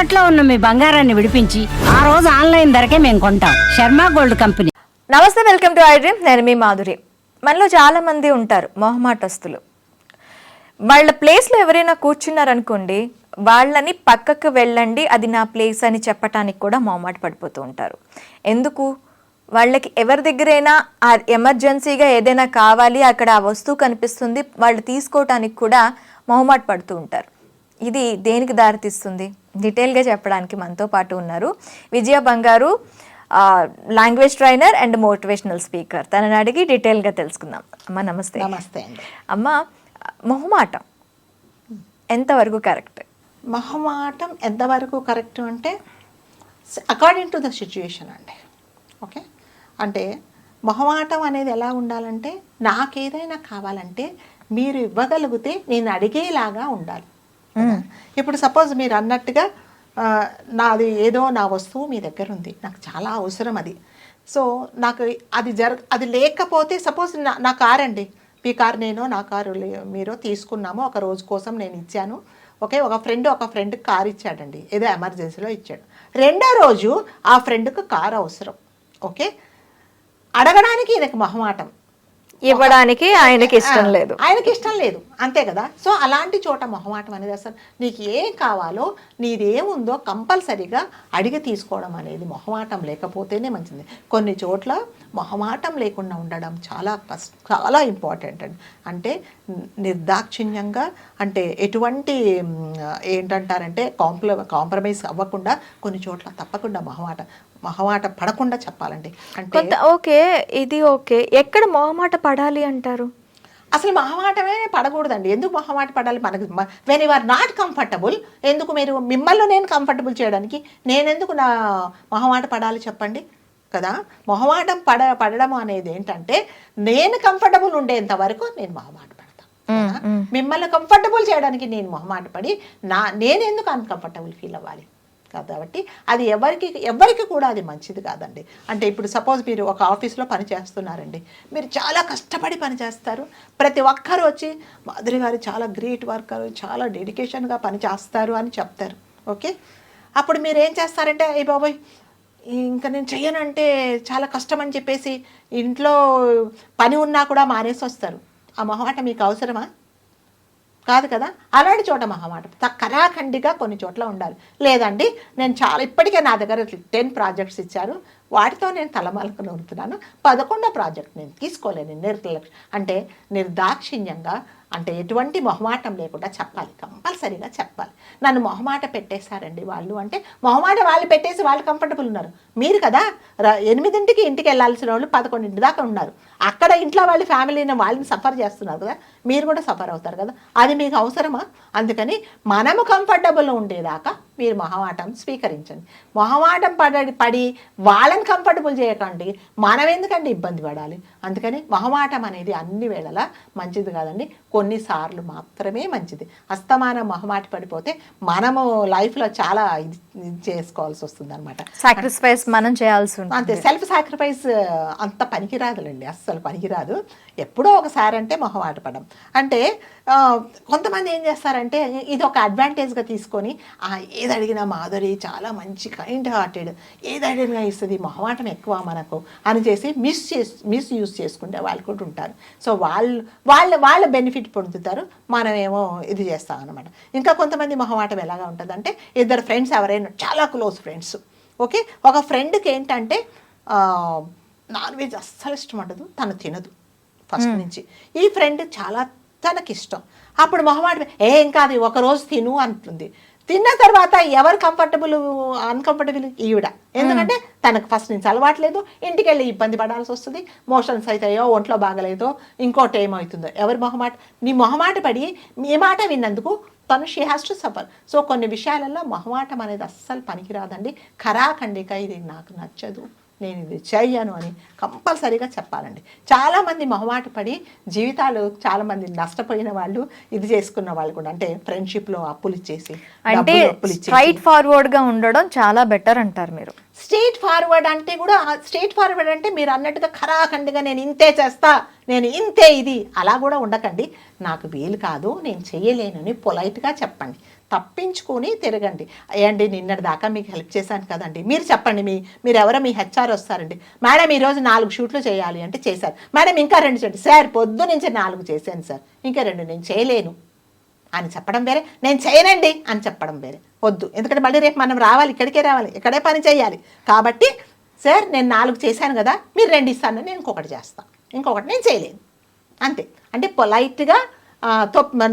తాకట్లో ఉన్న మీ బంగారాన్ని విడిపించి ఆ రోజు ఆన్లైన్ ధరకే మేము కొంటాం. Sharma gold company. నమస్తే వెల్కమ్ టు ఐ డ్రీమ్. నేను మీ మాధురి. మనలో చాలా మంది ఉంటారు మొహమాటస్తులు. వాళ్ళ ప్లేస్లో ఎవరైనా కూర్చున్నారనుకోండి వాళ్ళని పక్కకు వెళ్ళండి అది నా ప్లేస్ అని చెప్పటానికి కూడా మొహమాట పడిపోతూ ఉంటారు. ఎందుకు? వాళ్ళకి ఎవరి దగ్గరైనా ఆ ఎమర్జెన్సీగా ఏదైనా కావాలి అక్కడ ఆ వస్తువు కనిపిస్తుంది వాళ్ళు తీసుకోవటానికి కూడా మొహమాట పడుతూ ఉంటారు. ఇది దేనికి దారితీస్తుంది? డీటెయిల్గా చెప్పడానికి మనతో పాటు ఉన్నారు Vijaya Bangaru language trainer and motivational speaker. తనని అడిగి డీటెయిల్గా తెలుసుకుందాం. అమ్మ నమస్తే. నమస్తే అండి. అమ్మ మొహమాటం ఎంతవరకు కరెక్ట్? మొహమాటం ఎంతవరకు కరెక్ట్ అంటే అకార్డింగ్ టు ద సిచ్యుయేషన్ అండి. ఓకే? అంటే మొహమాటం అనేది ఎలా ఉండాలంటే నాకేదైనా కావాలంటే మీరు ఇవ్వగలిగితే నేను అడిగేలాగా ఉండాలి? ఇప్పుడు సపోజ్ మీరు అన్నట్టుగా నాది ఏదో నా వస్తువు మీ దగ్గర ఉంది నాకు చాలా అవసరం అది. సో నాకు అది జర అది లేకపోతే సపోజ్ నా నా కార్ అండి మీ కార్ నేను నా కారు మీరు తీసుకున్నాము. ఒక రోజు కోసం నేను ఇచ్చాను. ఓకే ఒక ఫ్రెండ్ ఒక ఫ్రెండ్కి కార్ ఇచ్చాడండి. ఏదో ఎమర్జెన్సీలో ఇచ్చాడు. రెండో రోజు ఆ ఫ్రెండ్కి కార్ అవసరం. ఓకే? అడగడానికి ఈయనకి మొహమాటం. ఇవ్వడానికి ఆయనకి ఇష్టం లేదు. ఆయనకి ఇష్టం లేదు. అంతే కదా? సో అలాంటి చోట మొహమాటం అనేది అసలు నీకు ఏం కావాలో నీదేముందో కంపల్సరీగా అడిగి తీసుకోవడం అనేది మొహమాటం లేకపోతేనే మంచిది. కొన్ని చోట్ల మొహమాటం లేకుండా ఉండడం చాలా కష్ట చాలా ఇంపార్టెంట్ అండి. అంటే నిర్దాక్షిణ్యంగా అంటే ఎటువంటి ఏంటంటారంటే కాంప్ల కాంప్రమైజ్ అవ్వకుండా కొన్ని చోట్ల తప్పకుండా మొహమాట మొహమాట పడకుండా చెప్పాలండి. అంటే కొంత ఓకే ఇది ఓకే. ఎక్కడ మొహమాట పడాలి అంటారు? అసలు మొహమాటమే పడకూడదండి. ఎందుకు మొహమాట పడాలి? మనకు when you are not comfortable ఎందుకు మీరు మిమ్మల్ని నేను కంఫర్టబుల్ చేయడానికి? నేనెందుకు నా మొహమాట పడాలి చెప్పండి? కదా? మొహమాటం పడ పడడం అనేది ఏంటంటే నేను కంఫర్టబుల్ ఉండేంత వరకు నేను మొహమాట పడతాను? మిమ్మల్ని కంఫర్టబుల్ చేయడానికి నేను మొహమాట పడి నా నేను ఎందుకు అన్కంఫర్టబుల్ ఫీల్ అవ్వాలి? కాబట్టి అది ఎవరికి ఎవరికి కూడా అది మంచిది కాదండి. అంటే ఇప్పుడు సపోజ్ మీరు ఒక ఆఫీస్లో పని చేస్తున్నారండి. మీరు చాలా కష్టపడి పని చేస్తారు. ప్రతి ఒక్కరు వచ్చి మాధురి గారు చాలా గ్రేట్ వర్కర్ చాలా డెడికేషన్గా పని చేస్తారు అని చెప్తారు. ఓకే? అప్పుడు మీరు ఏం చేస్తారంటే అయ్యి బాబోయ్ ఇంకా నేను చెయ్యనంటే చాలా కష్టం అని చెప్పేసి ఇంట్లో పని ఉన్నా కూడా మానేసి వస్తారు ఆ మొహమాట మీకు అవసరమా? కాదు కదా? అలాంటి చోట మహామాట. కరాఖండిగా కొన్ని చోట్ల ఉండాలి. లేదండి నేను చాలా ఇప్పటికే నా దగ్గర టెన్ ప్రాజెక్ట్స్ ఇచ్చారు. వాటితో నేను తలమలకు నూరుతున్నాను పదకొండో ప్రాజెక్ట్ నేను తీసుకోలేను నిర్లక్ష్యం అంటే నిర్దాక్షిణ్యంగా అంటే ఎటువంటి మొహమాటం లేకుండా చెప్పాలి కంపల్సరీగా చెప్పాలి. నన్ను మొహమాట పెట్టేశారండి వాళ్ళు అంటే మొహమాట వాళ్ళు పెట్టేసి వాళ్ళు కంఫర్టబుల్ ఉన్నారు. మీరు కదా ఎనిమిదింటికి ఇంటికి వెళ్ళాల్సిన వాళ్ళు పదకొండింటి దాకా ఉన్నారు. అక్కడ ఇంట్లో వాళ్ళ ఫ్యామిలీని వాళ్ళని సఫర్ చేస్తున్నారు కదా మీరు కూడా సఫర్ అవుతారు కదా. అది మీకు అవసరమా? అందుకని మనము కంఫర్టబుల్ ఉండేదాకా మీరు మొహమాటం స్వీకరించండి. మొహమాటం పడి పడి వాళ్ళని కంఫర్టబుల్ చేయకండి. మనం ఎందుకండి ఇబ్బంది పడాలి? అందుకని మొహమాటం అనేది అన్ని వేళలా మంచిది కాదండి. కొన్నిసార్లు మాత్రమే మంచిది. అస్తమానం మొహమాట పడిపోతే మనము లైఫ్లో చాలా ఇది చేసుకోవాల్సి వస్తుంది అనమాట సాక్రిఫైస్ మనం చేయాల్సి ఉంటుంది. అంతే. సెల్ఫ్ సాక్రిఫైస్ అంత పనికిరాదులేండి. అస్సలు పనికిరాదు. ఎప్పుడో ఒకసారి అంటే మొహమాట పడం అంటే కొంతమంది ఏం చేస్తారంటే ఇది ఒక అడ్వాంటేజ్గా తీసుకొని "ఆ, ఏది అడిగినా మాధురి చాలా మంచి కైండ్ హార్టెడ్ ఏది అడిగినా ఇస్తుంది మొహమాటం ఎక్కువ మనకు అని చేసి మిస్ చేసి మిస్ యూస్ చేసుకుంటే వాళ్ళు కూడా ఉంటారు. సో వాళ్ళు వాళ్ళ వాళ్ళ బెనిఫిట్ పొందుతారు. మనమేమో ఇది చేస్తాం అనమాట ఇంకా కొంతమంది మొహమాటం ఎలాగా ఉంటుందంటే ఇద్దరు ఫ్రెండ్స్ ఎవరైనా చాలా క్లోజ్ ఫ్రెండ్స్ ఓకే ఒక ఫ్రెండ్కి ఏంటంటే నాన్ వెజ్ అస్సలు ఇష్టం ఉండదు తను తినదు ఫస్ట్ నుంచి. ఈ ఫ్రెండ్ చాలా తనకి ఇష్టం అప్పుడు మొహమాట ఏం కాదు ఒక రోజు తిను అంటుంది. తిన్న తర్వాత ఎవరు కంఫర్టబుల్ అన్కంఫర్టబుల్ ఈవిడ. ఎందుకంటే తనకు ఫస్ట్ నుంచి అలవాట్లేదు ఇంటికి వెళ్ళి ఇబ్బంది పడాల్సి వస్తుంది. మోషన్స్ అవుతాయో ఒంట్లో బాగలేదో. ఇంకోటి ఏమవుతుందో? ఎవరి మొహమాట? నీ మొహమాట పడి మీ మాట విన్నందుకు తను she has to suffer so కొన్ని విషయాలలో మొహమాటం అనేది అస్సలు పనికిరాదండి. ఖరాఖండిగా ఇది నాకు నచ్చదు. నేను ఇది చెయ్యను అని కంపల్సరీగా చెప్పాలండి. చాలామంది మొహమాట పడి జీవితాలు చాలామంది నష్టపోయిన వాళ్ళు ఇది చేసుకున్న వాళ్ళు కూడా అంటే ఫ్రెండ్షిప్లో అప్పులు ఇచ్చేసి అంటే స్ట్రైట్ ఫార్వర్డ్గా ఉండడం చాలా బెటర్ అంటారు మీరు. స్ట్రైట్ ఫార్వర్డ్ అంటే కూడా స్ట్రైట్ ఫార్వర్డ్ అంటే మీరు అన్నట్టుగా ఖరాఖండిగా నేను ఇంతే చేస్తా నేను ఇంతే ఇది అలా కూడా ఉండకండి. నాకు వీలు కాదు నేను చేయలేనని పొలైట్గా చెప్పండి. తప్పించుకొని తిరగండి. అయ్యండి నిన్నటి దాకా మీకు హెల్ప్ చేశాను కదండి. మీరు చెప్పండి మీ మీరు ఎవరో మీ హెచ్ఆర్ వస్తారండి. మేడం ఈరోజు నాలుగు షూట్లు చేయాలి అంటే చేశారు. మేడం ఇంకా రెండు చేయండి. సార్ పొద్దు నుంచి నాలుగు చేశాను సార్. ఇంకా రెండు నేను చేయలేను. అని చెప్పడం వేరే. నేను చేయనండి అని చెప్పడం వేరే. వద్దు. ఎందుకంటే మళ్ళీ రేపు మనం రావాలి ఇక్కడికే రావాలి ఇక్కడే పని చేయాలి. కాబట్టి సార్ నేను నాలుగు చేశాను కదా మీరు రెండు ఇస్తాను నేను ఇంకొకటి చేస్తాను ఇంకొకటి నేను చేయలేను. అంతే. అంటే పొలైట్గా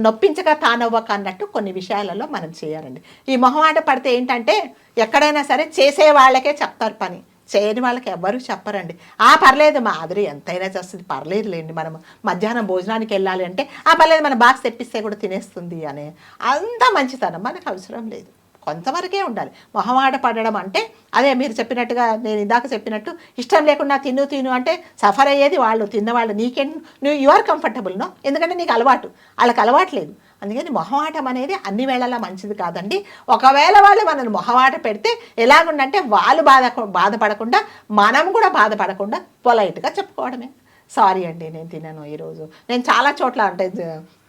నొప్పించక తానవ్వక అన్నట్టు కొన్ని విషయాలలో మనం చేయాలండి. ఈ మొహమాట పడితే ఏంటంటే ఎక్కడైనా సరే చేసే వాళ్ళకే చెప్తారు పని. చేయని వాళ్ళకి ఎవ్వరూ చెప్పరండి. ఆ పర్లేదు మా ఎంతైనా చేస్తుంది పర్లేదు లేండి మనం మధ్యాహ్నం భోజనానికి వెళ్ళాలి అంటే ఆ పర్లేదు మన బాక్స్ తెప్పిస్తే కూడా తినేస్తుంది అనే అంత మంచితనం మనకు అవసరం లేదు. కొంతవరకే ఉండాలి. మొహమాట పడడం అంటే అదే మీరు చెప్పినట్టుగా నేను ఇందాక చెప్పినట్టు ఇష్టం లేకుండా తిను తిను అంటే సఫర్ అయ్యేది వాళ్ళు తిన్నవాళ్ళు నీకేం నువ్వు యు ఆర్ కంఫర్టబుల్ నో ఎందుకంటే నీకు అలవాటు. వాళ్ళకి అలవాటు లేదు. అందుకని మొహమాటం అనేది అన్ని వేళలా మంచిది కాదండి. ఒకవేళ వాళ్ళు మనల్ని మొహమాట పెడితే ఎలాగుండంటే వాళ్ళు బాధ బాధపడకుండా మనం కూడా బాధపడకుండా పొలైట్గా చెప్పుకోవడమే. సారీ అండి నేను తినను ఈరోజు. నేను చాలా చోట్ల అంటే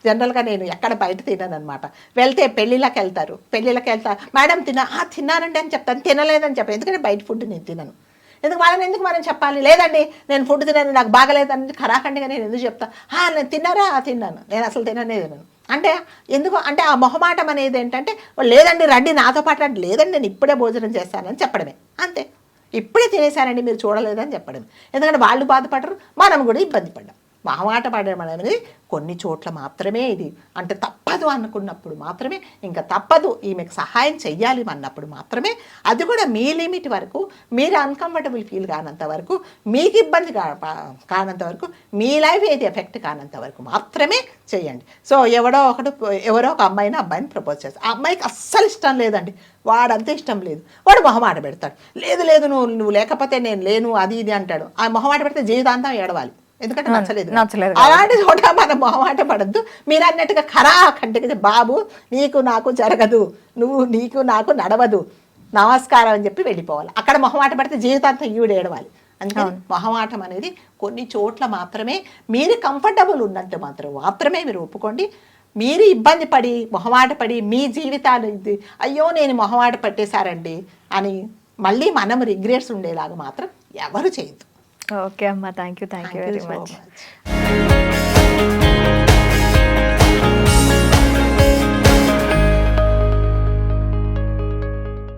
జనరల్గా నేను ఎక్కడ బయట తినను అనమాట వెళ్తే పెళ్ళిళ్ళకి వెళ్తారు. పెళ్ళిళ్ళకి వెళ్తా మేడం తిన "ఆ, తిన్నానండి అని చెప్తాను. తినలేదని చెప్పాను ఎందుకంటే బయట ఫుడ్ నేను తినను. ఎందుకు వాళ్ళని ఎందుకు మనం చెప్పాలి? లేదండి నేను ఫుడ్ తినను నాకు బాగలేదని ఖరాఖండిగా నేను ఎందుకు చెప్తాను నేను తిన్నారా? తిన్నాను. నేను అసలు తిననే తినను. అంటే ఎందుకు? అంటే ఆ మొహమాటం అనేది ఏంటంటే లేదండి రండి నాతో పాటు రండి. లేదండి నేను ఇప్పుడే భోజనం చేస్తానని చెప్పడమే. అంతే. ఇప్పుడే తినేశానండి మీరు చూడలేదని చెప్పడం. ఎందుకంటే వాళ్ళు బాధపడరు మనం కూడా ఇబ్బంది పడ్డాం. మొహమాట పడడం అనేది కొన్ని చోట్ల మాత్రమే ఇది. అంటే తప్పదు అనుకున్నప్పుడు మాత్రమే ఇంకా తప్పదు. ఈమెకు సహాయం చెయ్యాలి అన్నప్పుడు మాత్రమే. అది కూడా మీ లిమిట్ వరకు మీరు అన్కంఫర్టబుల్ ఫీల్ కానంత వరకు మీకు ఇబ్బంది కా కానంత వరకు మీ లైఫ్ ఏది ఎఫెక్ట్ కానంత వరకు మాత్రమే చేయండి సో ఎవడో ఒకడు ఎవరో ఒక అమ్మాయిని అబ్బాయిని ప్రపోజ్ చేస్తారు ఆ అమ్మాయికి అస్సలు ఇష్టం లేదండి. వాడంతే ఇష్టం లేదు. వాడు మొహమాట పెడతాడు. లేదు లేదు నువ్వు నువ్వు లేకపోతే నేను లేను అది ఇది అంటాడు. ఆ మొహమాట పెడితే జీవితాంతం ఏడవాలి. ఎందుకంటే నచ్చలేదు నచ్చలేదు అలాంటి చోట మనం మొహమాట పడద్దు. మీరు అన్నట్టుగా ఖరా కంటికి బాబు నీకు నాకు జరగదు. నువ్వు నీకు నాకు నడవదు. నమస్కారం అని చెప్పి వెళ్ళిపోవాలి. అక్కడ మొహమాట పడితే జీవితాంతం ఈవిడ ఏడవాలి. అందుకని మొహమాటం అనేది కొన్ని చోట్ల మాత్రమే మీరు కంఫర్టబుల్ ఉన్నంత మాత్రం మాత్రమే మీరు ఒప్పుకోండి. మీరు ఇబ్బంది పడి మొహమాట పడి మీ జీవితాలు ఇది అయ్యో నేను మొహమాట పట్టేశారండి అని మళ్ళీ మనం రిగ్రెట్స్ ఉండేలాగా మాత్రం ఎవరు చేయొద్దు. ఓకే అమ్మా thank you thank you Thank very you so much much.